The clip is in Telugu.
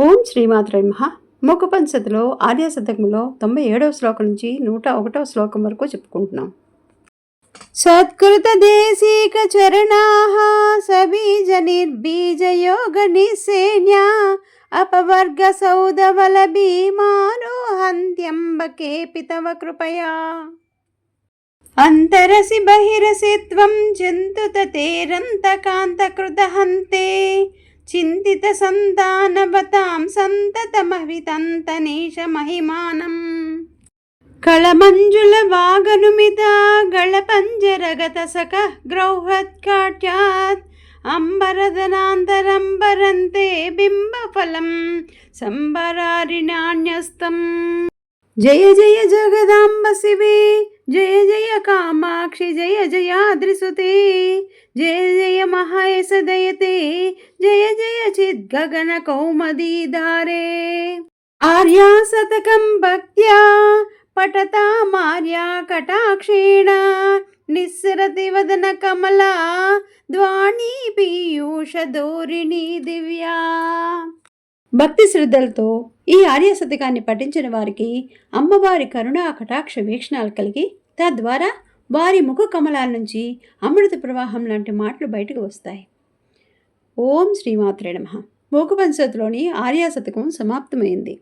ఓం శ్రీమాత్రే మహ ముఖపంచతిలో ఆర్య శతకంలో తొంభై ఏడవ శ్లోకం నుంచి నూట ఒకటవ శ్లోకం వరకు చెప్పుకుంటున్నాం. సత్కృత దేశీక చరణా సబీజ నిర్బీజ యోగ నిసేన్యా అపవర్గ సౌదవల భీమారోహంత్యంబకే తవ కృపయా. అంతరసి బహిరసి త్వం జంతుత తేరంతకాంతకృతహంతే చింతిత సంతానవతాం సంతతమహితంతనేష మహిమానం. కళమంజుల వాగనుమిత గళపంజరగత సక గ్రౌహత్కాట్యాత్ అంబరదనాంతరంబరంతే బింబఫలం సంబరారిణాన్యస్తం. జయ జయ జగదాంబ శివే జయ జయ కామాక్షి జయ జయాద్రిసుతే జయ జయ మహేశ దయతే జయ జయ చిద్గగన కౌమదీధారే ఆర్యా శతకం భక్త్యా పటతామార్యా కటాక్షేణ. నిస్సరతి వదన కమలా ద్వాణి పీయూష ధోరిణి దివ్యా. భక్తి శ్రద్ధలతో ఈ ఆర్య శతకాన్ని పఠించిన వారికి అమ్మవారి కరుణా కటాక్ష వీక్షణాలు కలిగి తద్వారా వారి ముఖ కమలాల నుంచి అమృత ప్రవాహం లాంటి మాటలు బయటకు వస్తాయి. ఓం శ్రీమాత్రే నమ. మూకపంచతిలోని ఆర్య శతకం సమాప్తమైంది.